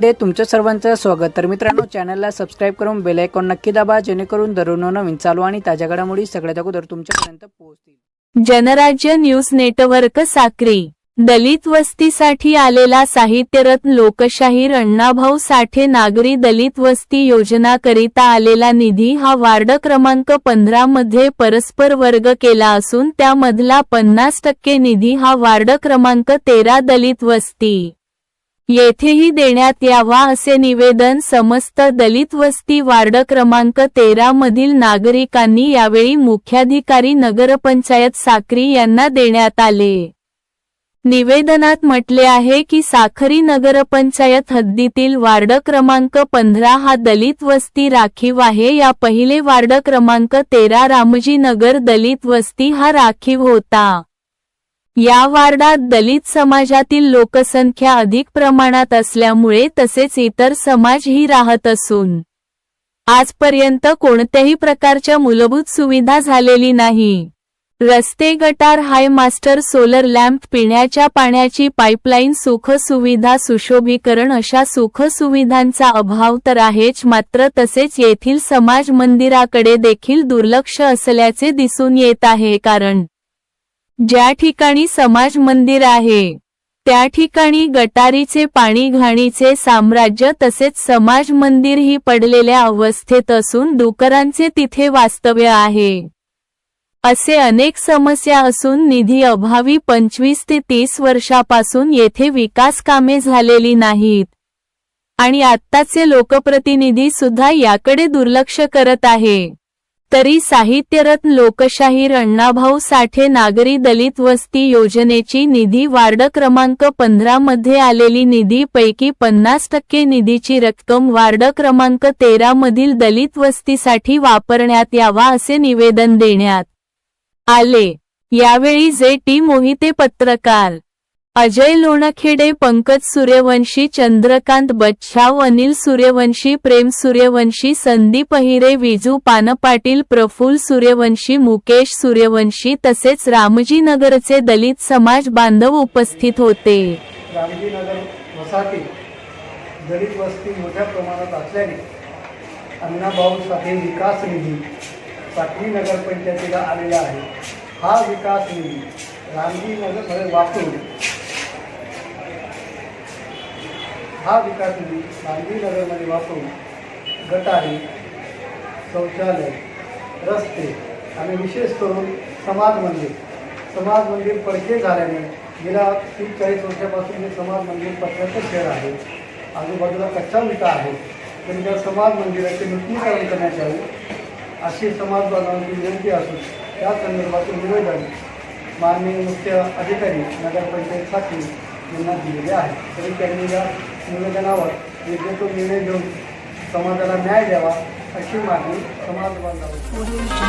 Day तुमच्या सर्वांचं स्वागत. तर मित्रांनो चॅनलला सबस्क्राईब करून बेल आयकॉन नक्की दाबा जेणेकरून दररोज नवीन चालू आणि ताज्या घडामोडी सगळ्यात अगोदर तुमच्यापर्यंत पोहोचतील. Janrajya news network Sakri. दलित वस्तीसाठी आलेला साहित्यरत्न लोकशाहीर अण्णाभाऊ साठे नागरी दलित वस्ती योजनाकरिता आलेला निधी हा वार्ड क्रमांक पंधरा मध्ये परस्पर वर्ग केला असून त्यामधला पन्नास टक्के निधी हा वार्ड क्रमांक तेरा दलित वस्ती. येथेही देण्यात यावा असे निवेदन समस्त दलित वस्ती वार्ड क्रमांक तेरा मधील नागरिकांनी यावेळी मुख्याधिकारी नगरपंचायत साक्री यांना देण्यात आले. निवेदनात म्हटले आहे की साखरी नगरपंचायत हद्दीतील वार्ड क्रमांक पंधरा हा दलित वस्ती राखीव आहे. या पहिले वार्ड क्रमांक तेरा रामजी नगर दलित वस्ती हा राखीव होता. या वार्डात दलित समाजातील लोकसंख्या अधिक प्रमाणात असल्यामुळे तसेच इतर समाजही राहत असून आजपर्यंत कोणत्याही प्रकारच्या मूलभूत सुविधा झालेली नाही. रस्ते गटार हाय मास्टर सोलर लॅम्प पिण्याच्या पाण्याची पाईपलाईन सुख सुविधा सुशोभीकरण अशा सुख सुविधांचा अभाव तर आहेच मात्र तसेच येथील समाज मंदिराकडे देखील दुर्लक्ष असल्याचे दिसून येत आहे. कारण ज्या ठिकाणी समाज मंदिर आहे त्या ठिकाणी गटारीचे पाणी घाणीचे साम्राज्य तसेच समाज मंदिर ही पडलेल्या अवस्थेत असून डुकरांचे तिथे वास्तव्य आहे. असे अनेक समस्या असून निधी अभावी पंचवीस ते तीस वर्षापासून येथे विकास कामे झालेली नाहीत. आणि आत्ताचे लोकप्रतिनिधी सुद्धा याकडे दुर्लक्ष करत आहे. तरी साहित्यरत्न लोकशाहीर अण्णाभाऊ साठे नागरी दलित वस्ती योजनेची निधी वार्ड क्रमांक पंधरा मध्ये आलेली निधी पैकी पन्नास टक्के निधीची रक्कम वार्ड क्रमांक तेरा मधील दलित वस्तीसाठी वापरण्यात यावा असे निवेदन देण्यात आले. यावेळी जे टी मोहिते पत्रकार अजय लोणखेडे पंकज सूर्यवंशी चंद्रकांत बच्छाव अनिल सूर्यवंशी प्रेम सूर्यवंशी संदीप अहिरे विजू पानपाटील प्रफुल सूर्यवंशी मुकेश सूर्यवंशी तसेच रामजीनगरचे दलित समाज बांधव उपस्थित होते. रामजीनगर वसाहती दलित वस्ती मोठ्या प्रमाणात असल्याने अण्णाभाऊ साठे विकास निधी साखरी नगरपंचायतीला आलेला आहे. हा विकास निधी रामजीनगरमध्ये वापरून हा विकास निधी गांधीनगरमध्ये वापरून गटारी शौचालय रस्ते आणि विशेष करून समाज मंदिर समाज मंदिर पडके झाल्याने गेल्या तीस चाळीस वर्षापासून हे समाज मंदिर पत्र्याचं शहर आहे. आजूबाजूला कच्चा विटा आहे. तरी त्या समाज मंदिराचे नूतनीकरण करण्यात यावे अशी समाज बांधवांची विनंती असून त्या संदर्भातील निवेदन माननीय मुख्य अधिकारी नगरपंचायतसाठी यांना दिलेले आहे. तरी त्यांनी या निवेदनावर योग्य तो निर्णय घेऊन समाजाला न्याय द्यावा अशी मागणी समाज बांधवांची